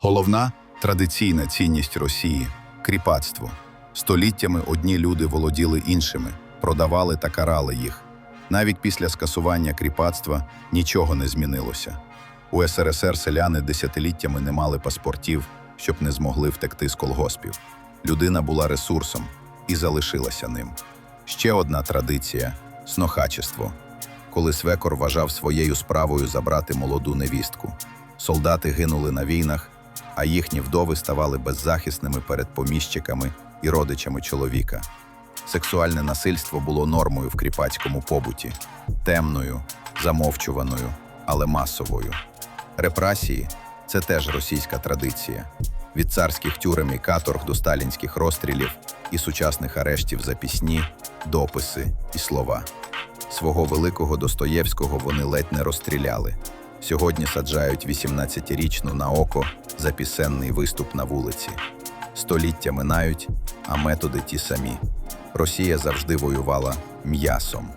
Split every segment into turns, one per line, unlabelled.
Головна традиційна цінність Росії кріпацтво. Століттями одні люди володіли іншими, продавали та карали їх. Навіть після скасування кріпацтва нічого не змінилося. У СРСР селяни десятиліттями не мали паспортів, щоб не змогли втекти з колгоспів. Людина була ресурсом і залишилася ним. Ще одна традиція снохачество. Коли свекор вважав своєю справою забрати молоду невістку. Солдати гинули на війнах, а їхні вдови ставали беззахисними перед поміщиками і родичами чоловіка. Сексуальне насильство було нормою в кріпацькому побуті, темною, замовчуваною, але масовою. Репресії це теж російська традиція. Від царських тюрем і каторг до сталінських розстрілів і сучасних арештів за пісні, дописи і слова. Свого великого Достоєвського вони ледь не розстріляли. Сьогодні саджають 18-річну на око за пісенний виступ на вулиці. Століття минають, а методи ті самі. Росія завжди воювала м'ясом.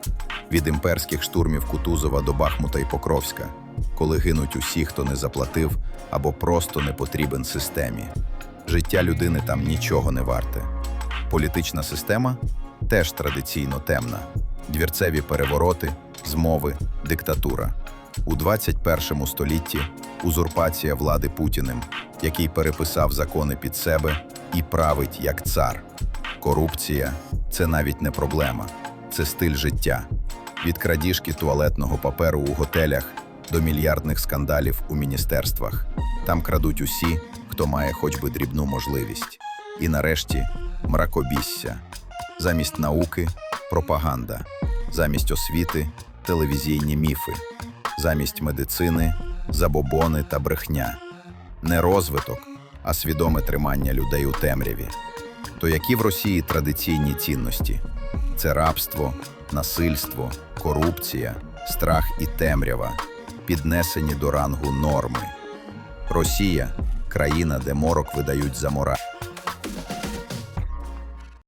Від імперських штурмів Кутузова до Бахмута і Покровська, коли гинуть усі, хто не заплатив або просто не потрібен системі. Життя людини там нічого не варте. Політична система теж традиційно темна. Двірцеві перевороти, змови, диктатура. У 21 столітті узурпація влади Путіним, який переписав закони під себе і править як цар. Корупція це навіть не проблема, це стиль життя. Від крадіжки туалетного паперу у готелях до мільярдних скандалів у міністерствах. Там крадуть усі, хто має хоч би дрібну можливість. І нарешті мракобісся. Замість науки пропаганда, замість освіти телевізійні міфи, замість медицини забобони та брехня. Не розвиток, а свідоме тримання людей у темряві. То які в Росії традиційні цінності? Це рабство, насильство, корупція, страх і темрява, піднесені до рангу норми. Росія країна, де морок видають за мораль.